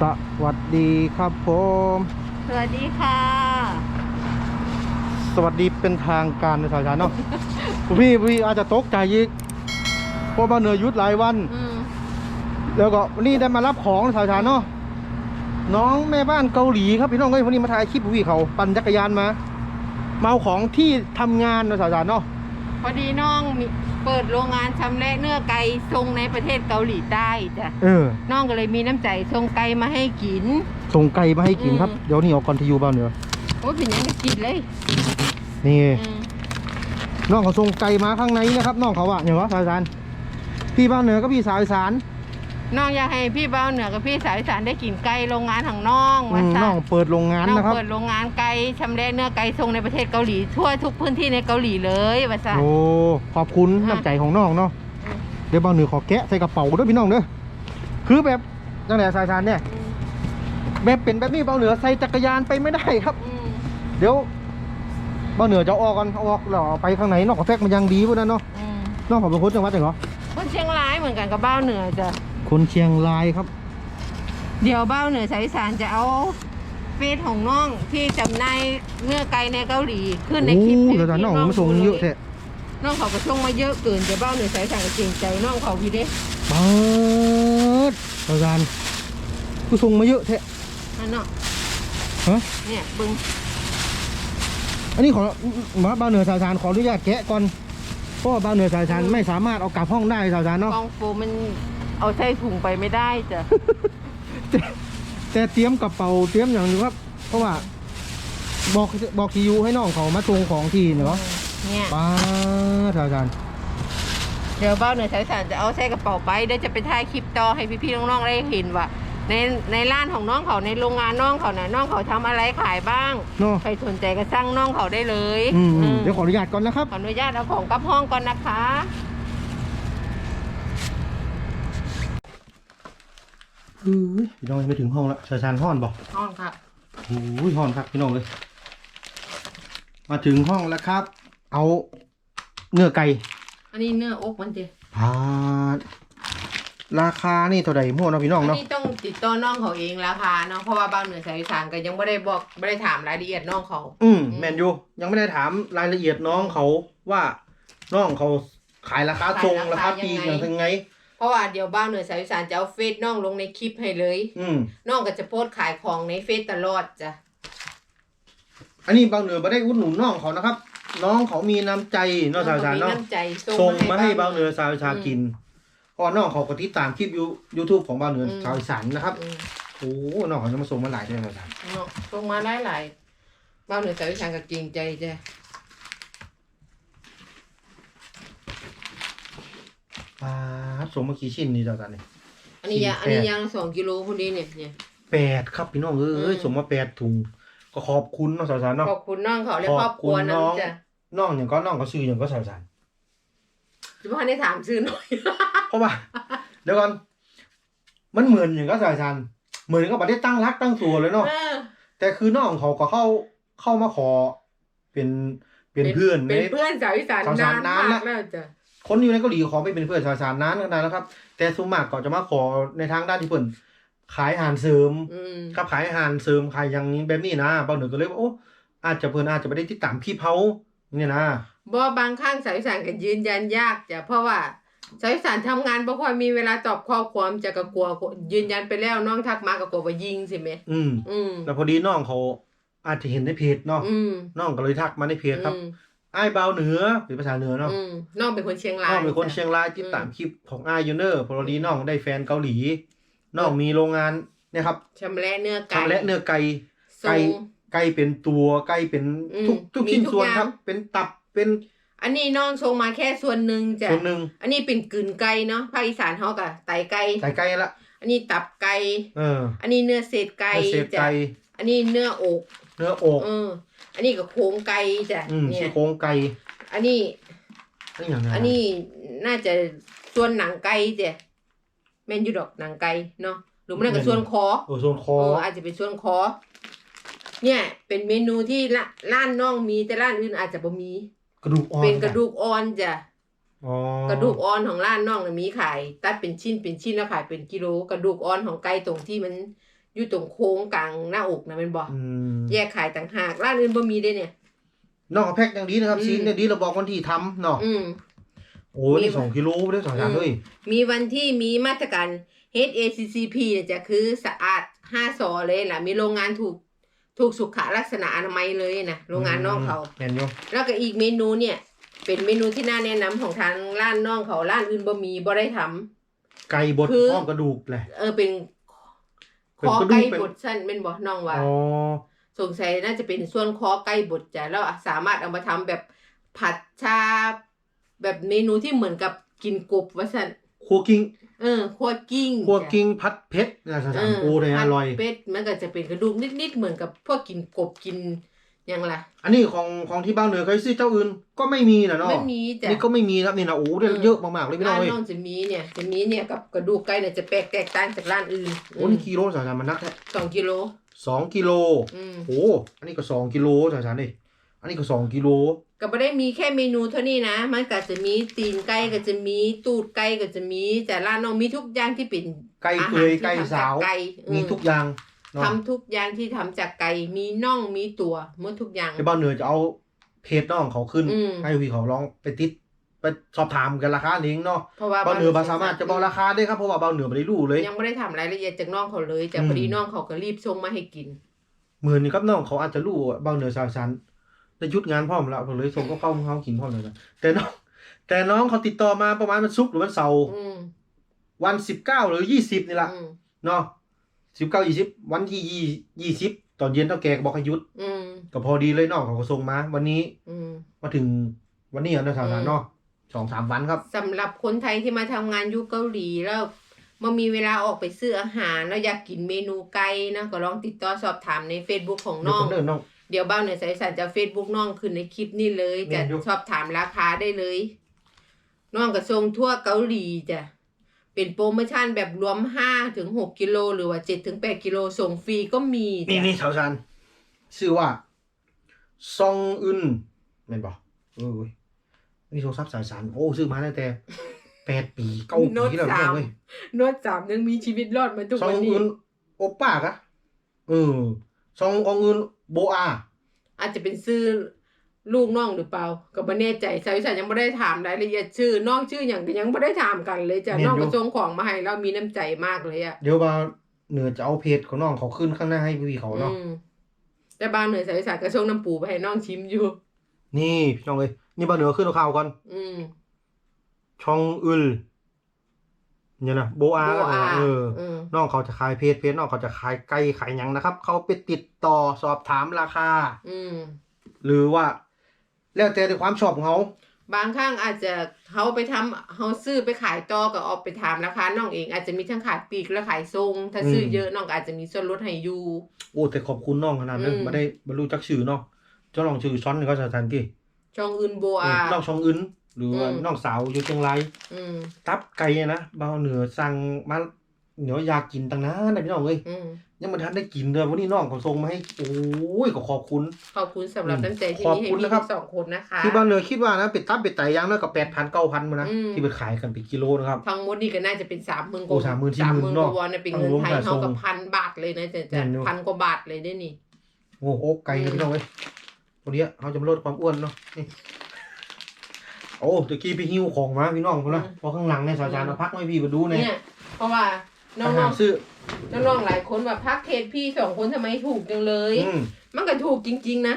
สวัสดีครับผม สวัสดีค่ะ สวัสดีเป็นทางการในสายชานเนาะคุณพี่พี่อาจจะตกใจอีกเพราะว่าเหนือหยุดหลายวัน อืมแล้วก็วันนี้ได้มารับของในสายชานเนาะ น้องแม่บ้านเกาหลีครับพี่น้องเอ้ยวันนี้มาถ่ายคลิปพี่เขาปั่นจักรยานมามาเอาของที่ทำงานในสายชานเนาะ พอดีน้องมี เปิดโรงงานชำแหละเนื้อไก่ทรงในประเทศเกาหลีใต้จ้ะเออน้องก็เลยมีน้ำใจส่งไก่มาให้กิน ส่งไก่มาให้กินครับอืมเดี๋ยวนี้เอาก่อนที่อยู่บ้านเหนือโอ้ยเป็นยังก็กินเลยนี่ อืมน้องเขาส่งไก่มาข้างในนะครับ น้องเขาอะอย่างวะสายชานพี่บ้านเหนือก็พี่สาวอีสาน น้องอยากให้พี่เบ้าเหนือกับพี่สาวอีสานได้กินไก่โรงงานของน้องอืว่ามซะน้องเปิดโรงงานน้องนะครับ เปิดโรงงานไก่ชำแหละเนื้อไก่ทรงในประเทศเกาหลีทั่วทุกพื้นที่ในเกาหลีเลยว่าซะ โอ้ ขอบคุณอะ น้ำใจของน้องเนาะอืมเดี๋ยวเบาหนึ่งขอแกะใส่กระเป๋าด้วยพี่น้องเด้อ คือแบบตั้งแต่สายชานเนี่ยอืมแบบเป็นแบบนี้เบาเหนือใส่จักรยานไปไม่ได้ครับ อืมเดี๋ยวเบาเหนือจะเอาออกกันเอาออกแล้วเอาไปข้างในนอกกระแทกมันยังดีพวกนั้นเนาะอืมนอกของเป็นคนจังหวัดไหนเหรอคนเชียงรายเหมือนกันกับเบ้าเหนือจ้ะ คนเชียงรายครับ เดี๋ยวเบ้าเหนือสายอีสานจะเอาเฟซของน้องที่จำหนายเนื้อไก่ในเกาหลีขึ้นในคลิปโอ้ให้เดี๋ยวแต่น้องมาส่งเยอะแท้น้องเขาก็ส่งมาเยอะเกินจะเบ้าเหนือสายอีสานก็เกรงใจน้องเขาพี่เด้เปิดสายชานกูส่งมาเยอะแท้อันเนาะฮะเนี่ยเบึงอันนี้ขอมาเบาเหนือสายชานขออนุญาตแกะก่อนเพราะว่าเบาเหนือสายชานไม่สามารถเอากลับห้องได้สายชานเนาะกองโฟมมัน เอาใส่ถุงไปไม่ได้จ้ะ แต่แต่เตรียมกระเป๋าเตรียมอย่างหนึงครับ เพราะว่า บอกบอกทียูให้น้องเขามาส่งของทีเนาะเนี่ย ป้าดอาจารย์เดี๋ยวเบ้าเหนือสายอีสานจะเอาใส่กระเป๋าไปเดี๋ยวจะไปถ่ายคลิปต่อให้พี่ๆน้องๆได้เห็นว่า ในในร้านของน้องเขาในโรงงานน้องเขาน่ะน้องเขาทำอะไรขายบ้าง เนาะใครสนใจก็สั่งน้องเขาได้เลยอืมอืมมเดี๋ยวขออนุญาตก่อนนะครับ ขออนุญาตเอาของกลับห้องก่อนนะคะ อือพี่น้องยังไม่ถึงห้องแล้วชาชานห้อนบอกห้องครับโอ้ยห้อนครับพี่น้องเลย มาถึงห้องแล้วครับ เอาเนื้อไก่ อันนี้เนื้ออกมันเจพาดราคานี่เท่าไหร่มั่วเนาะพี่น้องอันเนาะ นี้ต้องติดต่อน้องเขาเองราคาเนาะเพราะว่าบางเหนือสายอีสานก็ยังไม่ได้บอกไม่ได้ถามรายละเอียดน้องเขา อืมแมนยูยังไม่ได้ถามรายละเอียดน้องเขาว่าน้องเขาขายราคาทรงราคาปีอย่างไรไง เพราะว่าเดี๋ยวบ้านเหนือสายอีสานจะเอาเฟซน้องลงในคลิปให้เลยอืมน้องก็จะโพสต์ขายของในเฟซตลอดจ้ะอันนี้บางเหนือไม่ได้อุดหนุนน้องเขานะครับ น้องเขามีน้ำใจเนอกสาวชามีเนาะน้ำใจส่งมาให้บางเหเหนือสาวชากินเพราะน้องเขาก็ติดตามคลิปยูยูทูบของบางเหนืออมชาวอีสานนะครับอืมโอ้น้องเขาจะมาส่งมาหลายเดือนแล้วจ้ะเนาะส่งมาหลายๆบ้านเหนือสายอีสานก็จริงใจจ้ะป้าด ส่งมากี่ชิ้นนี่เจ้าตาเนี่ย อันนี้ยาสี่แปด อันนี้ยางละสองกิโลคนนี้เนี่ยเนี่ยแปดครับพี่น้องเอ้ยอืมส่งมาแปดถุงก็ขอบคุณน้องสาวชาเนาะ ขอบคุณน้องเขาและขอบครอบครัวคุณน้น้องจ้ะน้องอย่างก็น้องก็ซื้ออย่างก็สาวชาจะพ่อได้ถามซื้อหน่อยเพราะว่าเดี๋ยวก่อนมันเหมือนอย่างก็สาวชาเหมือนกับประเทศตั้งรักตั้งตัวเลยเนาะ เออแต่คือน้องเขาก็เข้าเข้ามาขอเป็นเป็นเพื่อนเป็นในเพื่อนสาวอีสานสาวอีสานนานนานมากละ แล้วจ้ะ คนอยู่ในเกาหลีขอไม่เป็นเพื่อนชาวชานนั้นนานแล้วครับ แต่สุมากก็จะมาขอในทางด้านที่เพิ่นขายอาหารเสริมอืมกับขายอาหารเสริมขายอย่างนี้แบบนี้นะบางหนึ่งก็เลยว่าโอ้อาจจะเพิ่นอาจจะไม่ได้ติดตามพี่เผาเนี่ยนะบ่บางครั้งสาวอีสานก็ยืนยันยากจ้ะเพราะว่าสาวอีสานทำงานบ่ค่อยมีเวลาตอบข้อความจะก็กลัวยืนยันไปแล้วน้องทักมาก็กลัวว่ายิงสิแม่อืมอืมแล้วพอดีน้องเขาอาจจะเห็นในเพจเนาะอืมน้องก็เลยทักมาในเพจครับ อืมอ้ายเบาเหนือเป็นภาษาเหนือเนาะอืมน้องเป็นคนเชียงรายน้องเป็นคนเชียงรายติดตามคลิปของอ้ายยูเนอร์พอดีน้องได้แฟนเกาหลีน้องมีโรงงานเนี่ยครับชำแหละเนื้อไก่ทำและเนื้อไก่ทรงไก่ไก่เป็นตัวไก่เป็นอืมทุกทุกมีชิ้นทุกส่วนอย่างครับ เป็นตับเป็น อันนี้น้องทรงมาแค่ส่วนหนึ่งจ้ะส่วนหนึ่งอันนี้เป็นกลืนไก่เนาะภาคอีสานเฮาก็ไตไก่ไก่ไก่ละอันนี้ตับไก่เออ อันนี้เนื้อเศษไก่เนื้อเศษจ้ะไก่อันนี้เนื้ออก เนื้ออกเออ อันนี้ก็โครงไก่จ้ะอืมเนี่ซี่ยโครงไก่อันนี้ อันนี้อย่างอันนี้น่าจะส่วนหนังไก่จ้ะแม่นอยู่ดอกหนังไก่เนาะหรือมันก็ส่วนคอ โอ้ส่วนคอ เอออาจจะเป็นส่วนคอ เนี่ย เป็นเมนูที่ละร้านน้องมีแต่ร้านอื่นอาจจะบ่มี กระดูกอ่อนเป็นกระดูกอ่อนจ้ะอ๋อกระดูกอ่อนของร้านน้องน่ะมีขาย ตัดเป็นชิ้นเป็นชิ้นแล้วขายเป็นกิโล กระดูกอ่อนของไก่ตรงที่มัน อยู่ตรงโค้งกลางหน้าอกนะแมันบอกอืมแยกขายต่างหากร้านอื่นบ่มีได้เนี่ยน้องเอาแพ็คอย่างดีนะครับอืมซีนอย่างดีเราบอกวันที่ทำเนาะอืมโอ้ยมีนี่สองกิโลไม่ได้สองจานเลยมีวันที่มีมาตรการ HACCP เนี่ยจะคือสะอาดห้าสอเลยล่ะ มีโรงงานถูกถูกสุขลักษณะอนามัยเลยนะโรงงานน้องเขาแม่นอยู่แล้วก็อีกเมนูเนี่ย เป็นเมนูที่น่าแนะนำของทางร้านน้องเขาร้านอื่นบ่มีบ่ได้ทำไก่บดคือพร้อมกระดูกแหละเออเป็นเป็น คอกระดูกไก่เป็นบดสั้นเป็นบ่น้องว่าอ๋อสงสัยน่าจะเป็นส่วนคอไก่บดจ้ะแล้วสามารถเอามาทำแบบผัดชา แบบเมนูที่เหมือนกับกินกบว่าสั่นครัวกิ้งเออคั่วกิ้งครัวจ้ะกิ้งพัดเพชรนะสถานโอ้เลยอร่อยผัดเป็ดมันก็จะเป็นกระดูกนิดๆเหมือนกับพวกกินกบกินห ยังล่ะ อันนี้ของของที่บ้านเหนือเคยซื้อเจ้าอื่นก็ไม่มีนะเนาะไม่มีจ้ะนี่ก็ไม่มีครับนี่นะโอ้เดี๋ยวอืมเยอะมากๆเลยพี่น้อร้างนเอ้ยน้องจะมีเนี่ยจะมีเนี่ยกับกระดูกไก่เนี่ยจะแปลกแตกต่างจากร้านอื่นโอ้นี่กิโลสถานมันนักแท้สองกิโลสองกิโลอืมโอ้อันนี้ก็สองกิโลสถานนี่อันนี้ก็สองกิโลก็ไม่ได้มีแค่เมนูเท่านี้นะ มันก็จะมีตีนไก่ก็จะมีตูดไก่ก็จะมีแต่ร้านน้องมีทุกอย่างที่เป็นไก่อาเปื่หารอยที่ไก่ทำจสาว ไก่อืมีทุกอย่าง เนาะทำทุกอย่างที่ทำจากไก่มีน่องมีตัวหมดทุกอย่าง ที่บ้านเหนือจะเอาเพจน้องเขาขึ้น อืม ให้พี่เขาลองไปติด ไปสอบถามกันราคาเองเนาะเพราะว่าบ้านเหนือบาสามารถจะบอกราคาได้ครับเพราะว่าบ้านเหนือไม่ได้รู้เลย ยังไม่ได้ทำรายละเอียดจากน้องเขาเลยแต่อืม พอดีน้องเขาก็รีบส่งมาให้กิน หมื่นนี่ครับน้องเขาอาจจะรู้ว่าบ้านเหนือสาวชันได้ยุดงานพร้อมแล้วผมเลยส่งก็เข้าเขากินพร้อมเลยนะแต่น้อง แต่น้องเขาติดต่อมาประมาณวันศุกร์หรือวันเสาร์อืมวันสิบเก้าหรือยี่สิบนี่แหละอืมเนาะ สิบเก้ายี่สิบวันที่ยี่ยี่สิบตอนเย็นเท่าแกก็บอกให้หยุดอืม ก็พอดีเลยน้องเขาก็ส่งมา วันนี้อืม มาถึงวันนี้อะนะสาวชันเนาะสองสามวันครับ สำหรับคนไทยที่มาทำงานอยู่เกาหลีแล้วมามีเวลาออกไปซื้ออาหารแล้วอยากกินเมนูไก่นะก็ลองติดต่อสอบถามใน Facebook ของเดี๋ยวน้อผงมเดินน้อง เดี๋ยวเบ้าเหนือสายสันจะเฟซบุ๊กน้องขึ้นในคลิปนี้เลยแม่จะนอยู่สอบถามราคาได้เลย น้องกระทรงทั่วเกาหลีจ้ะ เป็นโปรโมชั่นแบบรวมห้าถึงหกกิโลหรือว่าเจ็ดถึงแปดกิโลส่งฟรีก็มีนี่จ้ะนี่สาวชันชื่อว่าซองอึนแม่นบอกเออเว้ยนี่โทรศัพท์สายสารโอ้ซื้อมาตั้งแต่แปดปีเก้าปีแล้วน้องเว้ยนวดสามยังมีชีวิตรอดมาทุกซองวันนี้อึนโอป้ากะเออซององอึนโบอา อาจจะเป็นชื่อ ลูกน้องหรือเปล่าก็ไม่แน่ใจสายสันยังไม่ได้ถามรายละเอียดชื่อน้องชื่ออย่างก็ยังไม่ได้ถามกันเลยจ้ะน้องกระทรงของมาให้เรามีน้ำใจมากเลยอะเดี๋ยวว่าเหนือจะเอาเพจของน้องเขาขึ้นข้างหน้าให้พี่เขาเนาะอืมแต่บ้านเหนือสายสันกระทรงน้ำปูไปให้น้องชิมอยู่ นี่พี่น้องเลยนี่บ้านเหนือขึ้นเอาข่าวก่อนอืมช่องอึลเนี่ยนะโบอาโบอาเออ อืมน้องเขาจะขายเพจเพจน้องเขาจะขายไก่ขายหยังนะครับ เขาไปติดต่อสอบถามราคา อืมหรือว่า แล้วแต่ในความชอบของเขาบางครั้งอาจจะเขาไปทำเขาซื้อไปขายต่อก็เออกไปถามราคาน้องเองอาจจะมีทั้งขายปลีกและขายทรง ถ้าซื้อเยอะน้องก็อาจจะมีส่วนลดให้อยู่ โอ้แต่ขอบคุณน้องขนาดนั้นอืมไม่ได้บรรลุจักชื่อเนาะเจ้าลองชื่อช้อนนี่ก็สถานที่ช่องอื่นโบอาน้องช่องอึนหรือว่าอืม น้องสาวอยู่เชียงราย อืม ตับไก่อะนะเบาเหนือสั่งมา เหนียวอยากกินตั้งนานนะพี่น้องเอ้ยอืมยังไมันทันได้กินเลยวันนี้น้องเขาส่งมาให้โอ้ยก็ขอบคุณ ขอบคุณสำหรับน้ำใจที่ขอบมีให้คุณพี่นะครับ ทั้งสองคนนะคะ ที่บ้านเหนือคิดว่านะเป็ดตับเป็ดไตย่างน้อยกับแปดพันเก้าพันมานะอืม ที่ไปขายกันเป็นกิโลนะครับ ทั้งหมดนี่ก็น่าจะเป็นสามหมื่นกโอ้ว่าสามหมื่นสี่สามหหมื่มื่นนเนกอะว่าเนี่ยเป็นเงินไทยรวมค่าเท่ากับส่งพันบาทเลยนะจะจะแม่นอยู่พันกว่าบาทเลยได้นี่ โอ้โหไก่นะพี่น้องเอ้ยวันนี้เขาจะมาลดความอ้วนเนาะนี่โอ้ตะกี้ไปหิ้วของมาพี่น้องคนละพอข้างหลังเนี่ยสาวจานเอาพักไว้พี่มาดูเนี่ยเนี่ย เพราะว่า น้อาหาอรงซื้อๆน้องๆหลายคนแบบพักเทศพี่สองคนทำไมถูกจังเลย อืมมันก็ถูกจริง ๆ นะ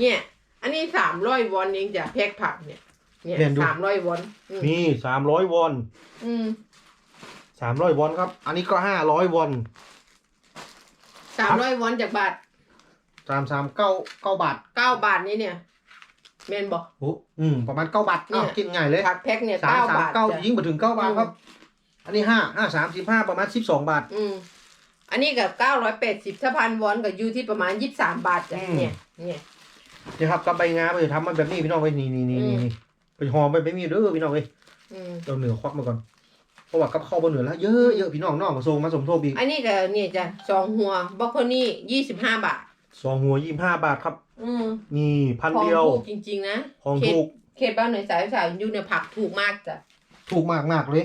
เนี่ย อันนี้สามร้อยวอนเองจ้ะแพ็คผักเนี่ย เนี่ยสามร้อยวอนอืมนี่สามร้อยวอนอืมสามร้อยวอนครับ อันนี้ก็ห้าร้อยวอนสามร้อยวอนจากบาทสามสามเก้าเก้าบาทเก้าบาทนี่เนี่ยเมนบอก โอ้อืมประมาณเก้าบาทเนี่ยอ้าวกินง่ายเลยผักแพ็คเนี่ยสามเก้าสามบาทเก้าจ้ะ ยิ่งมาถึงเก้าบาทครับ อันนี้ห้าห้าสามสิบห้าประมาณสิบสองบาท อืมอันนี้กับเก้าร้อยแปดสิบถ้าพันวอนก็อยู่ที่ประมาณยี่สิบสามบาทจ้ะอืม เนี่ย เนี่ย นี่ครับกับใบงาไปทำมันแบบนี้พี่น้องไปนี่นี่นี่อืมนี่ไปหอมไปไม่มีเด้อพี่น้องเอ้ยอืมเราเหนือควักมาก่อนเพราะว่ากับข้าวบนเหนือแล้วเยอะเยอะพี่น้องน้องมาส่งมาสมทบอีกอันนี้ก็เนี่ยจ้ะสองหัวบล็อกโคนี่ยี่สิบห้าบาท สองหัวยี่ห้าบาทครับ อืมนี่พันของเดียว ถูกจริง ๆ นะ ของเขต ถูกเขตบ้านหน่วยสายสายอยู่เนี่ยผักถูกมากจ้ะถูกมากมากๆเลย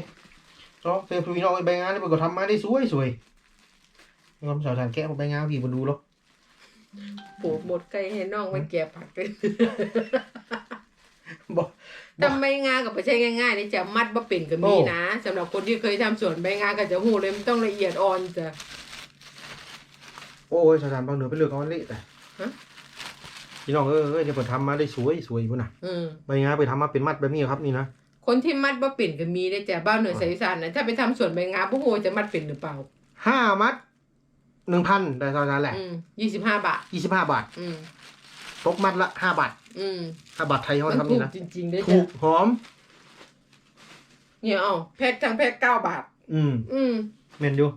เนาะเฟรพี่น้องไอ้ใบงานนี่มันก็ทำมาได้สวยสวยงอมสาวสารแกะผมไปงานพี่มาดูหรอกปลูกหมดไก่ให้น้องมันแก่ผักเลยบอกทำใบงากับไม่ใช่ง่ายๆนี่จะมัดบ่เป็นก็มีนะสำหรับคนที่เคยทำสวนใบงาก็จะหูเลยมันต้องละเอียดอ่อนจ้ะโอ้ยสาวสารบางเหนือไปเลือกเอาอันเละแต่ฮะพี่น้องเอ้ยเอ้ยเดี๋ยวผมทำมาได้สวยสวยพุ่นน่ะอืมใบงาไปทำมาเป็นมัดแบบนี้ครับนี่นะ คนที่มัดบ่เป็นก็มีได้จ้ะบ้านเหนือสายอีสานนะถ้าไปทำสวนใบงาบ่ฮู้จะมัดเป็นหรือเปล่าห้ามัดหนึ่งพันได้สาวสารแหละอืมยี่สิบห้าบาทยี่สิบห้าบาท อืมตกมัดละห้าบาท อืมห้าบาทไทยเขามันทำถูนี่กนะจริงๆได้ถูจ้ะกหอม เนี่ยเอาแพ็คทั้งแพ็คเก้าบาท อืม อืมเมนดู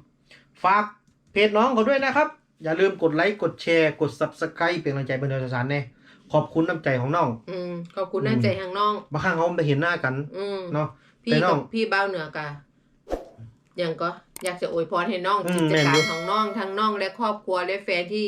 ฝากเพจน้องเขาด้วยนะครับ อย่าลืมกดไลค์กดแชร์กด subscribe เป็นกำลังใจเป็นเดือนสารแน่ ขอบคุณน้ำใจของน้อง อืมขอบคุณน้ำใจทางน้องบางครั้งเขาไม่เห็นหน้ากัน อืมเนาะพี่แต่น้กัอบงพี่เบ้าเหนือกะยังก็อยากจะอวยพรให้น้องอืมกิจแม่นกาอยู่รของน้องทั้งน้องและครอบครัวและแฟนที่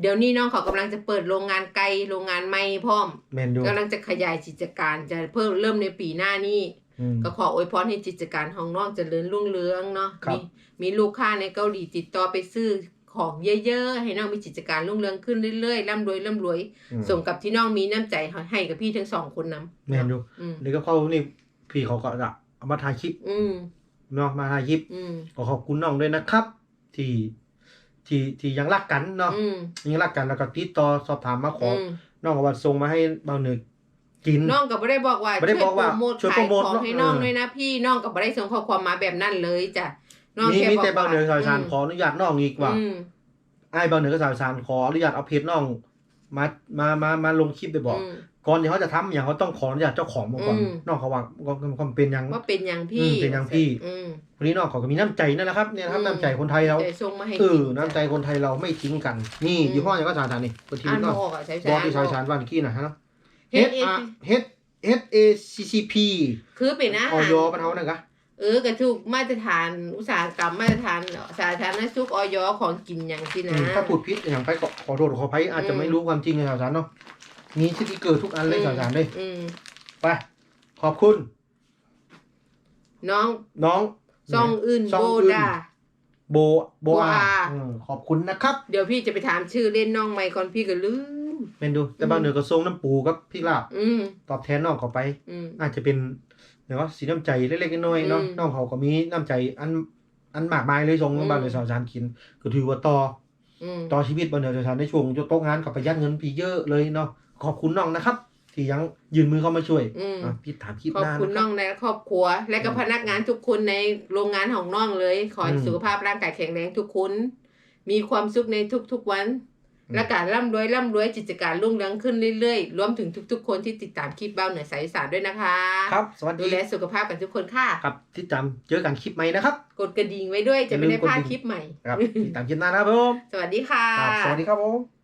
เดี๋ยวนี้น้องเขากำลังจะเปิดโรงงานไกลโรงงานไม่พร้อมเมนดูกำลังจะขยายกิจการจะเพิ่มเริ่มในปีหน้านี้อืมก็ขออวยพรให้กิจการของน้องเจริญรุ่งเรืองเนาะครับมีมีลูกค้าในเกาหลีติดต่อไปซื้อ ของเยอะๆ ให้น้องมีกิจการรุ่งเรืองขึ้นเรื่อยๆร่ำรวยร่ำรวย อืม สมกับที่น้องมีน้ำใจให้กับพี่ทั้งสองคนนำเมนดูอืมนี่ก็เข้านี่พี่เขาก็จะเอามาถ่ายคลิปอืมเนาะมาถ่ายคลิปอืมขอขอบคุณน้องด้วยนะครับ ที่ที่ที่ยังรักกันเนาะอืมยังรักกันแล้วก็ติดต่อสอบถามมาขออือมน้องก็ว่าส่งมาให้เบาเหนือกิน น้องก็ไม่ได้บอกว่าไม่ได้บอกว่าช่วยโปรโมทช่วยโปรโมทขายของให้น้องเนอะ ด้วยนะพี่น้องก็ไม่ได้ส่งข้อความมาแบบนั้นเลยจ้ะ น้องมีแค่มีบอกแต่เบาเหนือสาวสารมขออนุญาตน้องอีกว่าอืมไอ้ายเบาเหนือกับสาวสารขออนุญาตเอาเพจน้องมามามามาลงคลิปไปบอก อืม ก่อนที่เขาจะทำอย่างเขาต้องขออนุญาตเจ้าของมาก่อนอืม น้องเขาว่าความเป็นยัง ว่าเป็นอย่างพี่อืมเป็นอย่างพี่ อืม วันนี้น้องเขาก็มีน้ำใจนั่นแหละครับเนี่ยนะครับอืม น้ำใจคนไทยเราแต่ส่งมาให้เออกิน้ำใจคนไทยเราไม่ทิ้งกัน นี่อืมยี่ห้ออย่างก็สาวสารนี่คนทีอ่านเนาะบ่ออกอะใช่บอสที่สาวสารวันกี้นะฮะเนาะ เฮ็ด H R H H A C C P คือเป็นอาออหารยบรรเทานะกะ เออกระถูกมาตรฐานอุตสาหกรรมมาตรฐานสาธารณสุขออยของกินอย่างที่อืนะมถ้าพูดพิษอย่างไปก็ขอโทษขออภัยอาจจะอืมไม่รู้ความจริงในสาวสารเนาะมีสติกเกอร์ทุกอันเลยสาวสารเลยอืมไปขอบคุณ น้องน้องซองอื่นซองโบอื่นดาโบโบอาโบอาอืมขอบคุณนะครับ เดี๋ยวพี่จะไปถามชื่อเล่นน้องไม่ก่อนพี่ก็ลืมเป็นดูแต่อืมบางเหนือก็ทรงน้ำปูกับพี่ลาบอืมตอบแทนน้องเขาไปอืมอาจจะเป็น เดี๋ยวว่าสีน้ำใจเล็กๆน้อยๆเนาะอืมน้องเขาก็มีน้ำใจอันอันมากมายเลยทรงอืมบางเหนือสาวสารกิน ก็ถือว่าต่ออืมต่อชีวิตบางเหนือสาวสารในช่วงจะโต๊ะงานกับประหยัดเงินพี่เยอะเลยเนาะขอบคุณน้องนะครับ ที่ยังยืนมือเข้ามาช่วยอืมอะพี่ถามคลิปขอบหน้าคุณนะคน้รัอบงในครอบครัว และก็อืมพนักงานทุกคนในโรงงานของน้องเลย ขอให้อืมสุขภาพร่างกายแข็งแรงทุกคนมีความสุขในทุกๆวันอืม และการร่ำรวยร่ำรวยกิจการรุ่งเรืองขึ้นเรื่อยๆ รวมถึงทุกๆ คนที่ติดตามคลิปเบ้าเหนือสายอีสานด้วยนะคะ ครับ สวัสดูดีแลสุขภาพกันทุกคนค่ะ ครับที่จำเจอกันคลิปใหม่นะครับ กดกระดิ่งไว้ด้วยจะไม่ได้อย่าลืมกดพลาดดิ่งคลิปใหม่ ครับติดตามคลิปหน้านะครับผม สวัสดีค่ะครับสวัสดีครับผม